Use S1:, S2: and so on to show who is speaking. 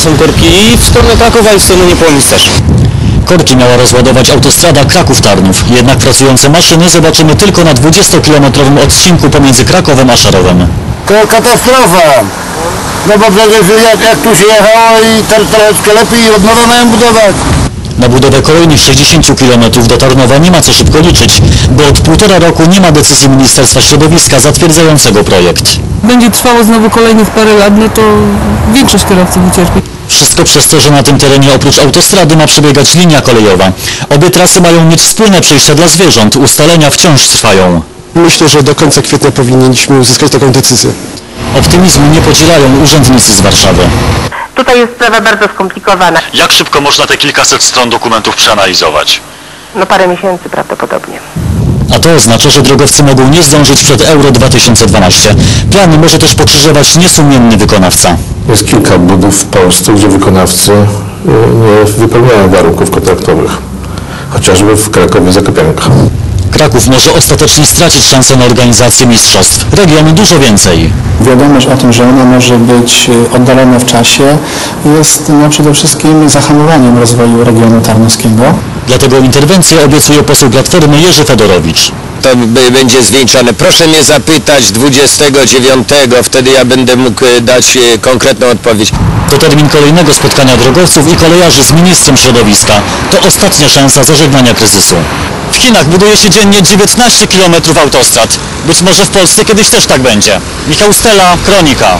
S1: są korki i w stronę Krakowa i w stronę Niepołomic też.
S2: Korki miała rozładować autostrada Kraków-Tarnów, jednak pracujące maszyny zobaczymy tylko na 20-kilometrowym odcinku pomiędzy Krakowem a Szarowem.
S3: To katastrofa. No bo przecież jak, jak tu się jechało i teraz troszeczkę lepiej i od nowa mają budować.
S2: Na budowę kolejnych 60 km do Tarnowa nie ma co szybko liczyć, bo od półtora roku nie ma decyzji Ministerstwa Środowiska zatwierdzającego projekt.
S4: Będzie trwało znowu kolejnych parę lat, no to większość kierowców ucierpi.
S2: Wszystko przez to, że na tym terenie oprócz autostrady ma przebiegać linia kolejowa. Obie trasy mają mieć wspólne przejścia dla zwierząt, ustalenia wciąż trwają.
S5: Myślę, że do końca kwietnia powinniśmy uzyskać taką decyzję.
S2: Optymizmu nie podzielają urzędnicy z Warszawy.
S6: Tutaj jest sprawa bardzo skomplikowana.
S2: Jak szybko można te kilkaset stron dokumentów przeanalizować?
S6: No parę miesięcy prawdopodobnie.
S2: A to oznacza, że drogowcy mogą nie zdążyć przed Euro 2012. Plany może też pokrzyżować niesumienny wykonawca.
S7: Jest kilka budów w Polsce, gdzie wykonawcy y, nie wypełniają warunków kontraktowych. Chociażby w Krakowie Zakopianka.
S2: Kraków może ostatecznie stracić szansę na organizację mistrzostw. Regiony dużo więcej.
S8: Wiadomość o tym, że ona może być e, oddalona w czasie jest no, przede wszystkim zahamowaniem rozwoju regionu tarnowskiego.
S2: Dlatego interwencję obiecuje poseł Platformy Jerzy Fedorowicz.
S1: To będzie zwieńczone. Proszę mnie zapytać 29, wtedy ja będę mógł e, dać e, konkretną odpowiedź.
S2: To termin kolejnego spotkania drogowców i kolejarzy z ministrem środowiska. To ostatnia szansa zażegnania kryzysu. W Chinach buduje się dziennie 19 km autostrad. Być może w Polsce kiedyś też tak będzie. Michał Stella, Kronika.